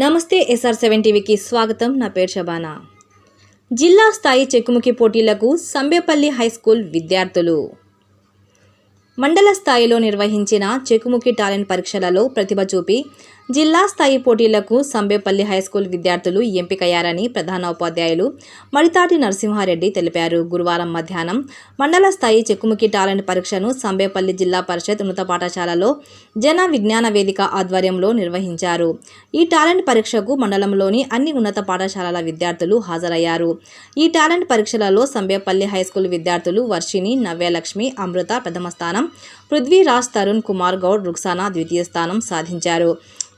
నమస్తే SR seven టీవీకి స్వాగతం. నా పేరు షబానా జిల్లా స్థాయి చెక్కుముకి పోటీలకు సంబేపల్లి హై స్కూల్ విద్యార్థులు. మండల స్థాయిలో నిర్వహించిన చెక్కుముకి టాలెంట్ పరీక్షలలో ప్రతిభ చూపి జిల్లా స్థాయి పోటీలకు సంబేపల్లి హై స్కూల్ విద్యార్థులు ఎంపికయ్యారని ప్రధాన ఉపాధ్యాయులు మడితాటి నరసింహారెడ్డి తెలిపారు. గురువారం మధ్యాహ్నం మండల స్థాయి చెక్కుముకి టాలెంట్ పరీక్షను సంబేపల్లి జిల్లా పరిషత్ ఉన్నత పాఠశాలలో జన విజ్ఞాన వేదిక ఆధ్వర్యంలో నిర్వహించారు. ఈ టాలెంట్ పరీక్షకు మండలంలోని అన్ని ఉన్నత పాఠశాలల విద్యార్థులు హాజరయ్యారు. ఈ టాలెంట్ పరీక్షలలో సంబేపల్లి హై స్కూల్ విద్యార్థులు వర్షిణి నవ్యలక్ష్మి అమృత ప్రథమ స్థానం పృథ్వీరాజ్ తరుణ్ కుమార్ గౌడ్ రుక్సానా ద్వితీయ స్థానం సాధించారు.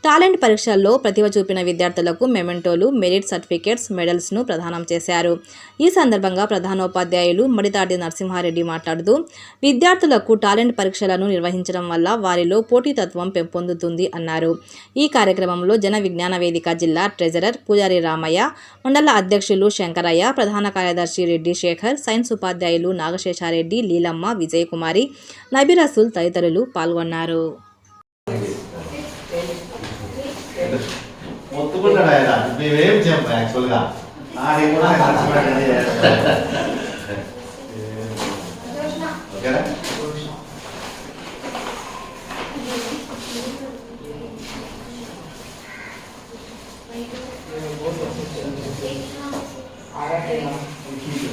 టాలెంట్ పరీక్షల్లో ప్రతిభ చూపిన విద్యార్థులకు మెమెంటోలు మెరిట్ సర్టిఫికేట్స్ మెడల్స్ను ప్రదానం చేశారు. ఈ సందర్భంగా ప్రధానోపాధ్యాయులు మడితాటి నరసింహారెడ్డి మాట్లాడుతూ విద్యార్థులకు టాలెంట్ పరీక్షలను నిర్వహించడం వల్ల వారిలో పోటీతత్వం పెంపొందుతుంది అన్నారు. ఈ కార్యక్రమంలో జన విజ్ఞాన వేదిక జిల్లా ట్రెజరర్ పూజారి రామయ్య మండల అధ్యక్షులు శంకరయ్య ప్రధాన కార్యదర్శి రెడ్డి శేఖర్ సైన్స్ ఉపాధ్యాయులు నాగశేషారెడ్డి లీలమ్మ విజయకుమారి నబిరసుల్ తదితరులు పాల్గొన్నారు. మొత్తుకున్నాడు ఆయన మేమేం చెప్పాం యాక్చువల్గా అది కూడా కష్టపడండి ఓకేనా మేము